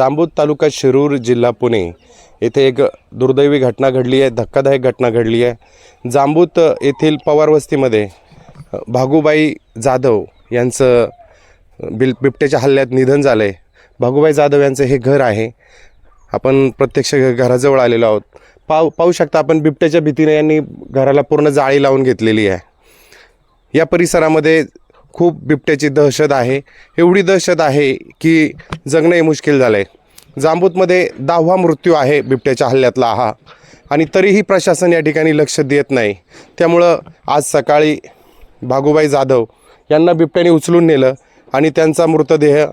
जांबूत तालुका शिरूर जिल्हा पुणे येथे एक दुर्दैवी घटना घडली आहे धक्कादायक घटना घडली आहे. जांबूत येथील पवार वस्तीमध्ये भागूबाई जाधव यांचं बिल बिबट्याच्या हल्ल्यात निधन झालं आहे भागूबाई जाधव यांचं हे घर आहे. आपण प्रत्यक्ष घराजवळ आलेलो आहोत. पाव पाहू शकता आपण बिबट्याच्या भीतीने यांनी घराला पूर्ण जाळी लावून घेतलेली आहे. या परिसरामध्ये खूप बिबट्याची दहशत आहे. एवढी दहशत आहे की जगणंही मुश्किल झालं आहे जांबूतमध्ये दहावा मृत्यू आहे बिबट्याच्या हल्ल्यातला हा. आणि तरीही प्रशासन या ठिकाणी लक्ष देत नाही. त्यामुळं आज सकाळी भागूबाई जाधव यांना बिबट्याने उचलून नेलं आणि त्यांचा मृतदेह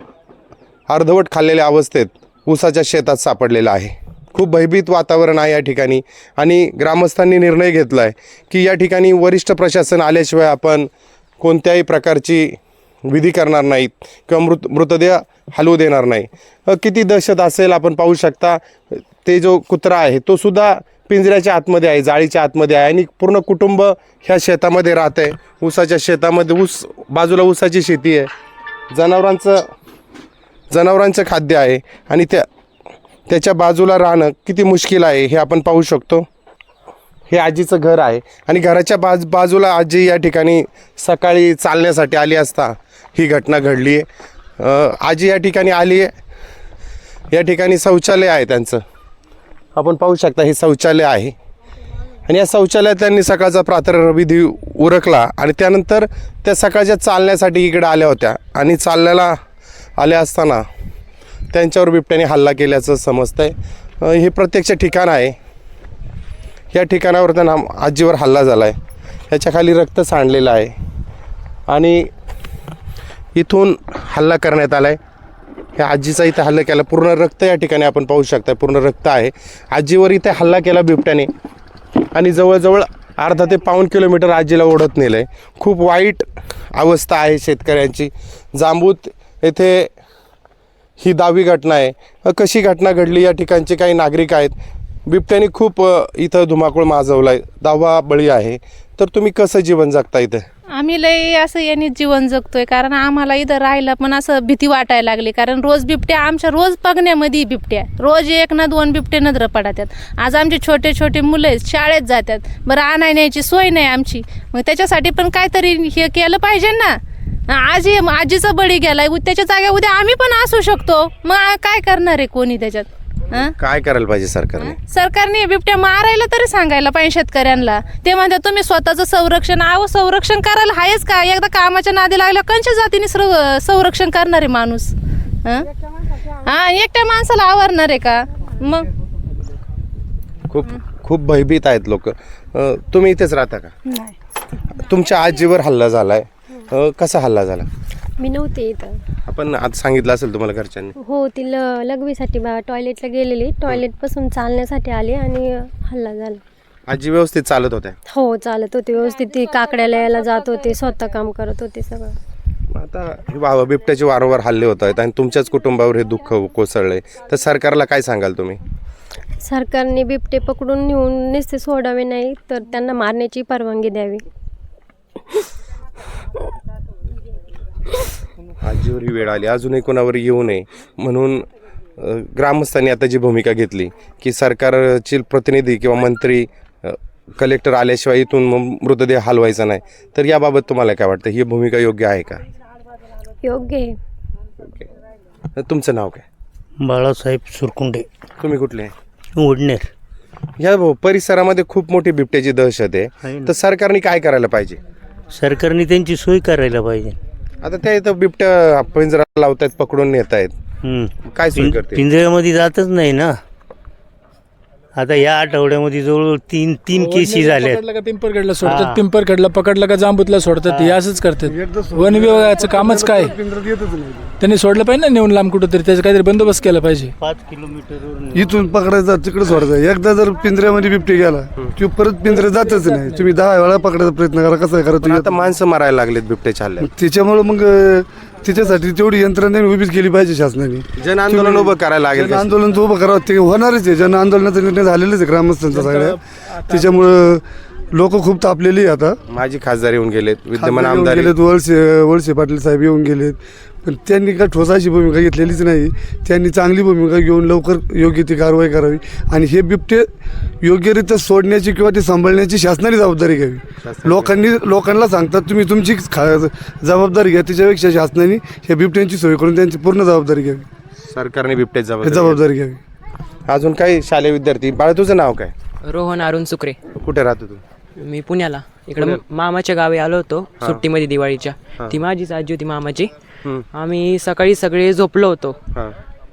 अर्धवट खाल्लेल्या अवस्थेत ऊसाच्या शेतात सापडलेला आहे. खूप भयभीत वातावरण आहे या ठिकाणी आणि ग्रामस्थांनी निर्णय घेतला आहे की या ठिकाणी वरिष्ठ प्रशासन आल्याशिवाय आपण कोणत्याही प्रकारची विधी करणार नाहीत किंवा मृत मृतदेह हलवू देणार नाही. किती दहशत असेल आपण पाहू शकता. ते जो कुत्रा आहे तो सुद्धा पिंजऱ्याच्या आतमध्ये आहे जाळीच्या आतमध्ये आहे आणि पूर्ण कुटुंब ह्या शेतामध्ये राहत आहे. ऊसाच्या शेतामध्ये ऊस बाजूला ऊसाची शेती आहे. जनावरांचं जनावरांचं खाद्य आहे आणि त्या त्याच्या बाजूला राहणं किती मुश्किल आहे हे आपण पाहू शकतो. हे आजीचं घर आहे. आणि घराच्या बाज बाजूला आजी या ठिकाणी सकाळी चालण्यासाठी आली असता ही घटना घडली आहे आजी या ठिकाणी आली आहे या ठिकाणी शौचालय आहे त्यांचं. आपण पाहू शकता हे शौचालय आहे. आणि या शौचालयात त्यांनी सकाळचा प्रातर्विधी उरकला आणि त्यानंतर त्या सकाळच्या चालण्यासाठी इकडे आल्या होत्या. आणि चालण्याला आल्या असताना त्यांच्यावर बिबट्याने हल्ला केल्याचं समजतंय. आहे हे प्रत्यक्ष ठिकाण आहे. या ठिकाणावर त्यांना आजीवर हल्ला झाला आहे याच्या खाली रक्त सांडलेलं आहे. आणि इथून हल्ला करण्यात आला आहे ह्या आजीचा इथे हल्ला केला. पूर्ण रक्त या ठिकाणी आपण पाहू शकता पूर्ण रक्त आहे. आजीवर इथे हल्ला केला बिबट्याने. आणि जवळजवळ अर्धा ते पाऊण किलोमीटर आजीला ओढत नेलं आहे खूप वाईट अवस्था आहे शेतकऱ्यांची. जांबूत येथे ही दहावी घटना आहे. कशी घटना घडली? या ठिकाणचे काही नागरिक आहेत. बिबट्याने खूप इथं धुमाकूळ माजवला आहे दहावा बळी आहे. तर तुम्ही कसं जीवन जगता इथे? आम्ही लय असं यांनी जीवन जगतोय. कारण आम्हाला इथं राहायला पण असं भीती वाटायला लागली. कारण रोज बिबट्या आमच्या रोज बघण्यामध्ये बिबट्या रोज एक ना दोन बिबटे नजर पडतात. आज आमचे छोटे छोटे मुलं शाळेत जातात. बरं आणाय न्यायची सोय नाही आमची. मग त्याच्यासाठी पण काहीतरी हे केलं पाहिजे ना. आजी आजीचा बळी गेलाय. उ- त्याच्या जाग्या उद्या आम्ही पण असू शकतो. मग काय करणार आहे कोणी त्याच्यात? हां? काय करायला पाहिजे सरकारने? सरकारने बिबट्या मारायला तरी सांगायला पाहिजे शेतकऱ्यांना. ते म्हणतात तुम्ही स्वतःचं संरक्षण आहो संरक्षण करायला आहेच का? एकदा कामाच्या नादी लागल्या कंच्या जातीने सर्व- संरक्षण करणार आहे माणूस? हं? हा एकट्या माणसाला आवरणार आहे का? मग खूप खूप भयभीत आहेत लोक. तुम्ही इथेच राहता का? नाही. तुमच्या आजीवर हल्ला झाला आहे कसा हल्ला झाला? मी नव्हते इथं. आपण आज सांगितलं असेल तुम्हाला घरच्यांनी. हो ती ल लघवीसाठी बा टॉयलेटला गेलेली. टॉयलेटपासून चालण्यासाठी आली आणि हल्ला झाला. आजी व्यवस्थित चालत होत्या. हो चालत होती व्यवस्थित. ती काकड्याला यायला जात होते स्वतः काम करत होते सगळं. मग आता हे वा बिबट्याचे वारंवार हल्ले होत आहेत आणि तुमच्याच कुटुंबावर हे दुःख कोसळलंय. तर सरकारला काय सांगाल तुम्ही? सरकारने बिबटे पकडून नेऊन नुसते सोडावे नाही तर त्यांना मारण्याची परवानगी द्यावी. आजीवर ही वेळ आली. अजूनही कोणावर येऊ नये. म्हणून ग्रामस्थांनी आता जी भूमिका घेतली की सरकारचे प्रतिनिधी किंवा मंत्री कलेक्टर आल्याशिवाय इथून मृतदेह हलवायचा नाही. तर याबाबत तुम्हाला काय वाटतं? ही भूमिका योग्य आहे का? योग्य आहे. तुमचं नाव काय? बाळासाहेब सुरकुंडे. तुम्ही कुठले? उडणेर या परिसरामध्ये खूप मोठी बिबट्याची दहशत आहे. तर सरकारने काय करायला पाहिजे? सरकारने त्यांची सोय करायला पाहिजे. आता त्या इथं बिबट्या पिंजरा लावतायत पकडून नेत आहेत. काय सोय करते पिंजऱ्यामध्ये जातच नाही ना? आता या आठवड्यामध्ये जवळ तीन तीन केसी झाल्यात. पकडलं का पिंपरगडला सोडतात पिंपरगडला पकडलं का जांबूतला सोडतात हे असंच करतात. वन विभागाचं कामच काय? त्यांनी सोडलं पाहिजे ना नेऊन लांब कुठं तरी त्याचा काहीतरी बंदोबस्त केला पाहिजे. पाच किलोमीटर इथून पकडायचा तिकडे सोडायचा. एकदा जर पिंजऱ्यामध्ये बिबटी गेला की परत पिंजऱ्यात जातच नाही. तुम्ही दहा वेळा पकडायचा प्रयत्न करा कसं करा तुम्ही आता माणसं मारायला लागलेत बिबट्याच्या हल्ल्यात. त्याच्यामुळे मग त्याच्यासाठी तेवढी यंत्रणा उभीच केली पाहिजे शासनाने. जन आंदोलन उभं करायला लागेल आंदोलन तर उभं करावं ते होणारच आहे. जन आंदोलनाचा निर्णय झालेलाच आहे ग्रामस्थांचा सगळ्या. त्याच्यामुळं लोक खूप तापलेली आहे आता. माझी खासदार येऊन गेलेत विद्यमान खासदार येऊन आमदार गेलेत वळसे वळसे पाटील साहेब येऊन गेलेत. पण त्यांनी का ठोस अशी भूमिका घेतलेलीच नाही. त्यांनी चांगली भूमिका घेऊन लवकर योग्य ती कारवाई करावी. आणि हे बिबटे योग्यरित्या सोडण्याची किंवा ते सांभाळण्याची शासनाने जबाबदारी घ्यावी. लोकांनी लोकांना सांगतात तुम्ही तुमची खा जबाबदारी घ्या. त्याच्यापेक्षा शासनाने ह्या बिबट्यांची सोय करून त्यांची पूर्ण जबाबदारी घ्यावी. सरकारने बिबट्याची हे जबाबदारी जबाबदारी घ्यावी. अजून काही शालेय विद्यार्थी बाळा तुझं नाव काय? रोहन अरुण सुक्रे. कुठे राहतो तू? मी पुण्याला. इकडं मामाच्या गावी आलो होतो सुट्टीमध्ये दिवाळीच्या. ती माझीच आजी होती मामाची. आम्ही सकाळी सगळे झोपलो होतो.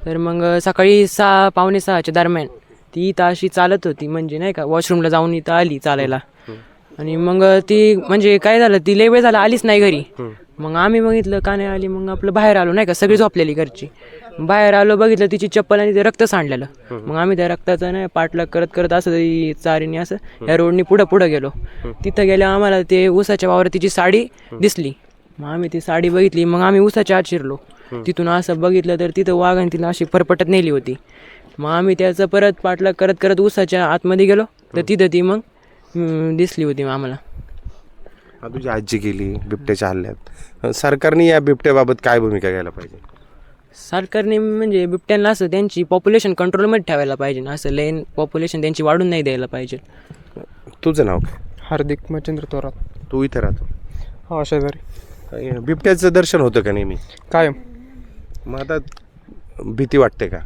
तर मग सकाळी सहा पावणे सहाच्या दरम्यान ती इथं अशी चालत होती म्हणजे नाही का वॉशरूमला जाऊन इथं आली चालायला. आणि मग ती म्हणजे काय झालं ती लय वेळ झाला आलीच नाही घरी. मग आम्ही बघितलं का नाही आली मग आपलं बाहेर आलो नाही का सगळी झोपलेली घरची. बाहेर आलो बघितलं तिची चप्पल आणि ते रक्त सांडलेलं. मग आम्ही त्या रक्ताचं नाही पाठलाग करत करत असं चारीने असं या रोडनी पुढं पुढं गेलो. तिथं गेल्या आम्हाला ते ऊसाच्या वावरात तिची साडी दिसली. मग आम्ही ती साडी बघितली मग आम्ही ऊसाच्या आत शिरलो तिथून असं बघितलं तर तिथं वाघाने तिला अशी फरफटत नेली होती. मग आम्ही त्याचं परत पाठलाग करत करत ऊसाच्या आतमध्ये गेलो. तर तिथं ती मग दिसली होती आम्हाला. हा, तुझी आजी गेली बिबट्याच्या हल्ल्यात. सरकारने या बिबट्याबाबत काय भूमिका घ्यायला पाहिजे? सरकारने म्हणजे बिबट्यांना असं त्यांची पॉप्युलेशन कंट्रोलमध्ये ठेवायला पाहिजे. असं लेन पॉप्युलेशन त्यांची वाढून नाही द्यायला पाहिजे. तुझं नाव काय? हार्दिक मच्छिंद्र थोरात. तू इथे राहतो. हा शेजारी. अय, बिबट्याचं दर्शन होतं का नेहमी? कायम मग आता भीती वाटते का?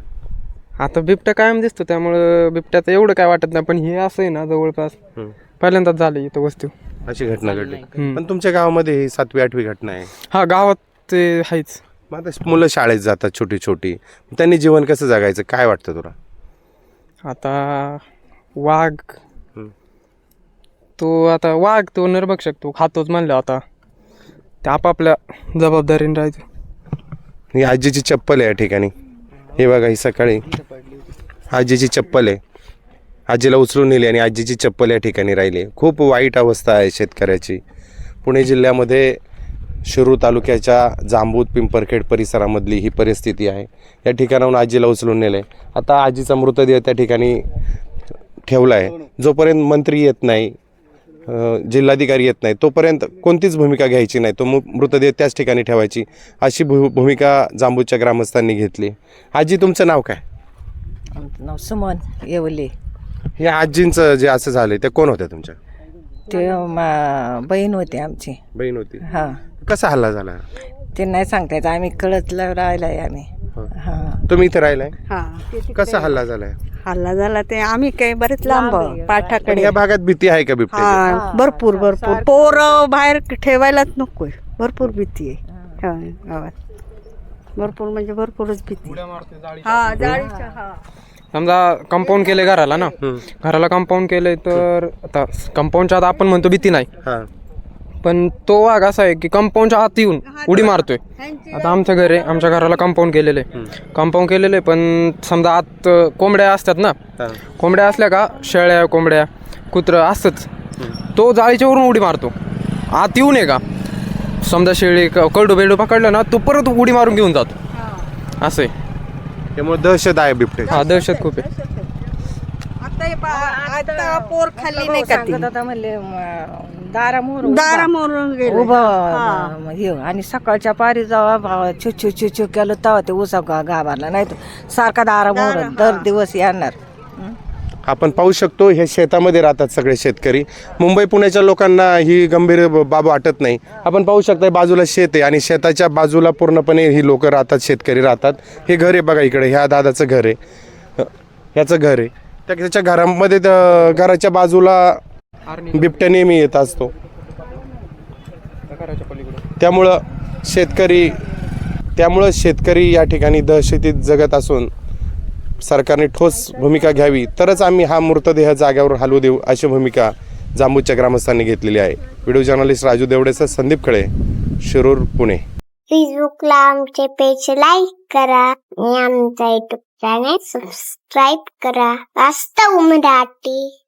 आता बिबट्या कायम दिसतो त्यामुळं बिबट्याचं एवढं काय वाटत नाही पण हे असं आहे ना जवळपास. हम्म. पहिल्यांदाच झालं इथं वस्तू. अशी घटना घडली. पण तुमच्या गावामध्ये ही सातवी आठवी घटना आहे. हा गावात ते आहेच. मग आता मुलं शाळेत जातात छोटी छोटी त्यांनी जीवन कसं जगायचं? काय वाटतं तुला? आता वाघ. हम्म. तो आता वाघ तो नरभक्षक तो खातोच म्हणलं आता. ते आपापल्या जबाबदारीने राहते ही आजीची चप्पल आहे या ठिकाणी. हे बघा ही सकाळी आजीची चप्पल आहे. आजीला उचलून नेली आणि आजीची चप्पल या ठिकाणी राहिली खूप वाईट अवस्था आहे शेतकऱ्याची. पुणे जिल्ह्यामध्ये शिरूर तालुक्याच्या जांबूत पिंपरखेड परिसरामधली ही परिस्थिती आहे. या ठिकाणाहून आजीला उचलून नेलं आहे आता आजीचा मृतदेह त्या ठिकाणी ठेवला आहे जोपर्यंत मंत्री येत नाही जिल्हाधिकारी येत नाही तोपर्यंत कोणतीच भूमिका घ्यायची नाही. तो मु- मृतदेह त्याच ठिकाणी ठेवायची अशी भू भूमिका जांबूच्या ग्रामस्थांनी घेतली. आजी तुमचं नाव काय? नाव सुमन येवले. हे आजींचं जे असं झालं ते कोण होत्या तुमच्या? ते मा बहीण होती आमची. बहीण होती. हा. कसा हल्ला झाला? ते नाही सांगता येत आम्ही कळतला राहिलाय आम्ही. हा. तुम्ही इथे राहिलाय? हा. कसा हल्ला झालाय? हल्ला झाला ते आम्ही काही बरेच लांब पण पाठाकडे. या भागात भीती आहे का बिबट्याची? हा भरपूर भरपूर. पोर बाहेर ठेवायलाच नकोय. भरपूर भीती आहे. हा, गावात. भरपूर म्हणजे भरपूरच भीती. हा जाळीच्या हा. समजा कंपाऊंड केले घराला ना? घराला कंपाऊंड केले तर आता कंपाऊंडच्या आत आपण म्हणतो भीती नाही. हा. पण तो वाघ असा आहे की कंपाऊंडच्या आत येऊन उडी मारतोय. आता आमच्या घरी आमच्या घराला कंपाऊंड केलेलं आहे. कंपाऊंड केलेलं आहे पण समजा आत कोंबड्या असतात ना. कोंबड्या असल्या का? शेळ्या कोंबड्या कुत्रं असतंच. तो जाळीच्या वरून उडी मारतो. आत येऊ नये का? समजा शेळी क- करडू बेडू पकडलं ना तो परत उडी मारून घेऊन जातो. असं आहे. त्यामुळे दहशत आहे बिबट्याची हा दहशत खूप आहे. आता हे पहा, आता पोर खाल्ली नाही का म्हणले दारामोर दारामोरून गेले. उभं हे. आणि सकाळच्या पारी जावा छू छू छू छू केलं तेव्हा ते उसा गा गाभारला. नाही तर सारखा दारामोर दर दिवस येणार. आपण पाहू शकतो हे शेतामध्ये राहतात सगळे शेतकरी. मुंबई पुण्याच्या लोकांना ही गंभीर ब- बाब वाटत नाही. आपण पाहू शकता बाजूला शेत आहे आणि शेताच्या बाजूला पूर्णपणे ही लोक राहतात शेतकरी राहतात. हे घर आहे बघा इकडे ह्या दादाचं घर आहे. ह्याचं घर आहे. त्या त्याच्या घरामध्ये घराच्या बाजूला बिबट्या नेहमी येत असतो. त्यामुळं शेतकरी त्यामुळं शेतकरी या ठिकाणी दहशतीत जगत असून सरकारने ठोस भूमिका घ्यावी. तरच आम्ही हा मृतदेह जाग्यावर हलवू देऊ अशी भूमिका जांबूच्या ग्रामस्थांनी घेतलेली आहे. व्हिडिओ जर्नलिस्ट राजू देवडेचा संदीप खळे शिरूर पुणे. फेसबुकला आमचे पेज लाईक करा आणि आमचा युट्यूब चॅनेल सबस्क्राईब करा. वास्तव मराठी.